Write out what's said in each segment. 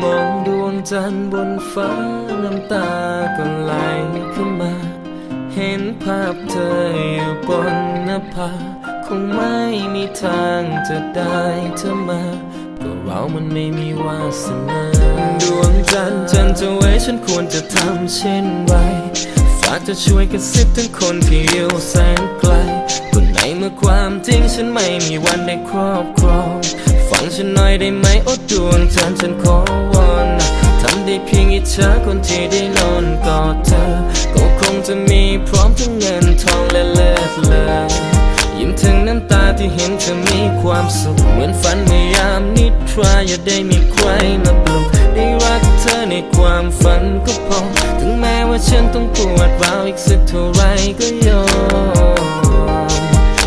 มองดวงจันทร์บนฟ้าน้ำตาก็ไหลขึ้นมา เห็นภาพเธออยู่บนหน้าผาคงไม่มีทางจะได้เธอมาก็เรามันไม่มีวาสนาดวงจันทร์จันทร์จะไว้ฉันควรจะทำเช่นไรฝากจะช่วยกระซิบถึงคนที่อยู่แสนไกลคนไหนเมื่อความจริงฉันไม่มีวันได้ครอบครอง งฉันหน่อยได้ไหมโอ้ดวงจันทร์ฉันขอวอนทำได้เพียงอิจฉาคนที่ได้นอนกอดเธอ ก็คงจะมีพร้อมทั้งเงินทองและเลิศเลอยิ้มถึงน้ำตาที่เห็นเธอมีความสุข เหมือนฝันเมื่อยามนิทราอย่าได้มีใครมาปลุกได้รักเธอในความฝันก็พอ ถึงแม้ว่าฉันต้องปวดร้าวอีกสักเท่าไรก็ยอม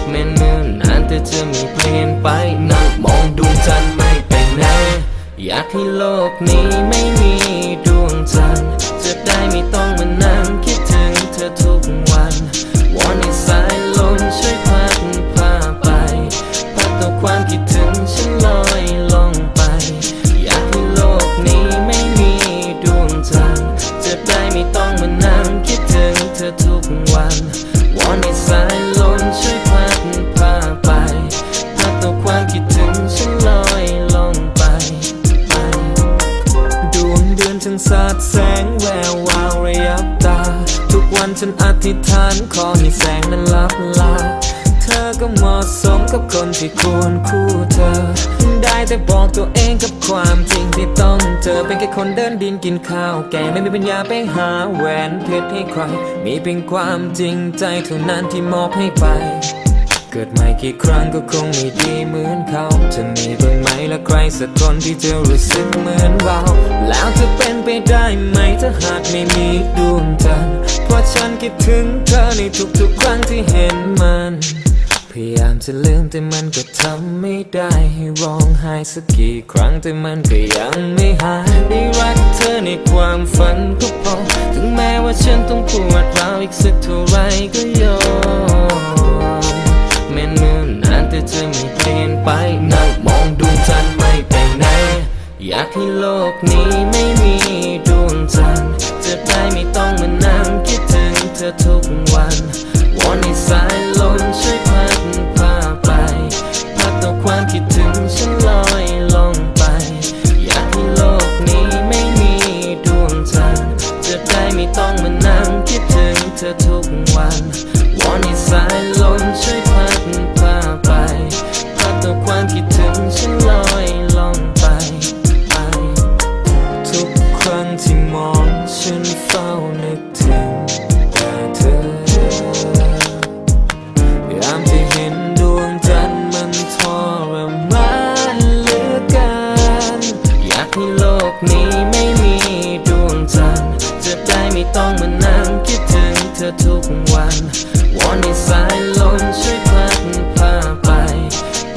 แม้เนิ่นนานแต่จะมีเปลี่ยนไปนั่ง อยากให้โลกนี้ไม่มีดวงจันทร์จะได้ไม่ต้องมานั่งคิดถึงเธอทุกวัน วอนให้สายลมช่วยพัดพาไป พัดเอาความคิดถึงฉันลอยลงไป อยากให้โลกนี้ไม่มีดวงจันทร์จะได้ไม่ต้องมานั่งคิดถึงเธอทุกวัน ดแสงแวววาวระยับตา ทุกวันฉันอธิษฐานขอให้แสงนั้นลับลา เธอก็เหมาะสมกับคนที่ควรคู่เธอ ได้แต่บอกตัวเองกับความจริงที่ต้องเจอเป็นแค่คนเดินดินกินข้าวแกไม่มีปัญญาไปหาแหวนเพชรให้ใคร มีเพียงความจริงใจเท่านั้นที่มอบให้ไป กิดใหม่กี่ครั้งก็คงไม่ดีเหมือนเขาจะมีบ้างไหมและใครสักคนที่จะรู้สึกเหมือนเรา แล้วจะเป็นไปได้ไหมถ้าหากไม่มีดวงจันทร์เพราะฉันคิดถึงเธอในทุกๆครั้งที่เห็นมัน พยายามจะลืมแต่มันก็ทำไม่ได้ให้ร้องไห้สักกี่ครั้งแต่มันก็ยังไม่หายได้รักเธอในความฝันก็พอถึงแม้ว่าฉันต้องปวดร้าวอีกสักเท่าไรก็ยอม อยากให้โลกนี้ไม่มีดวงจันทร์จะได้ไม่ต้องมานั่งคิดถึงเธอทุกวันวอนให้สายลมช่วยพัดพาไป พัดเอาความคิดถึงฉันลอยลงไป อยากให้โลกนี้ไม่มีดวงจันทร์จะได้ไม่ต้องมานั่งคิดถึงเธอทุกวัน อทุกวันวอนให้สายลมช่วยพัดพาไป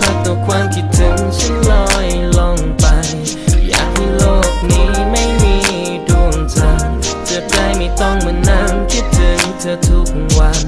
พัดเอาความคิดถึงฉันลอยลงไป อยากให้โลกนี้ไม่มีดวงจันทร์จะได้ไม่ต้องมานั่งคิดถึงเธอทุกวัน